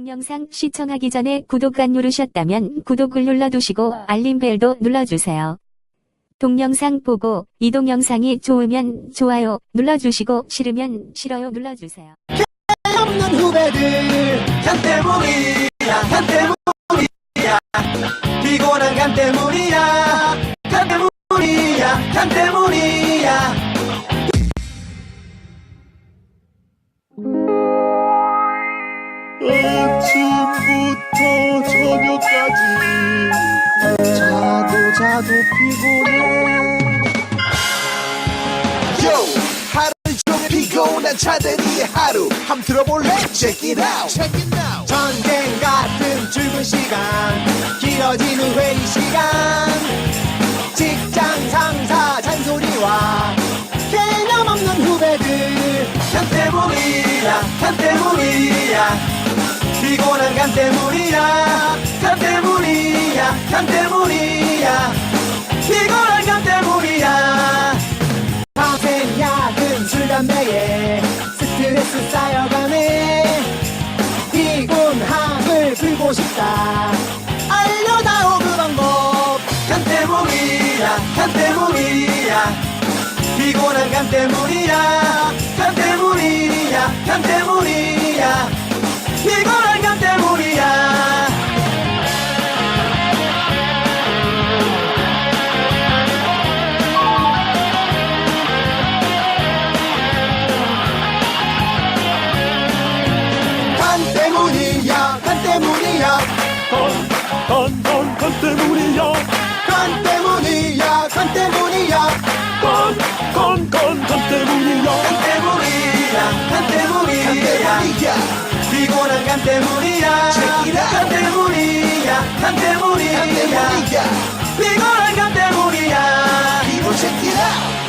동영상 시청하기 전에 구독 안 누르셨다면 구독을 눌러두시고 알림벨도 눌러주세요. 동영상 보고 이 동영상이 좋으면 좋아요 눌러주시고 싫으면 싫어요 눌러주세요. 없는 후배들 간 때문이야 간 때문이야 피곤한 간 때문이야 간 때문이야 간 때문이야 아침부터 저녁까지 자도 자도 피곤해. Yo 하루 종일 피곤한 차들이 하루. 함 들어볼래? Check it out. Check it out. 전쟁 같은 출근 시간. 길어지는 회의 시간. 직장 상사 잔소리와 개념 없는 후배들. 간 때문이야 간 때문이야 피곤한 간 때문이야. 간 때문이야. 간 때문이야. 피곤한 간 때문이야. 밤샘 야근 술 담배에 스트레스 쌓여가네. 피곤함을 풀고 싶다. 알려다오 그 방법. 간 때문이야. 간 때문이야. 피곤한 간 때문이야 때문이야 간 때문이야 건건건 때문이야 간 때문이야 간 때문이야 건건건 때문이야 간 때문이야 간 때문이야 피곤한 간 때문이야. 간 때문이야 간 때문이야 피곤한 간 때문이야 it out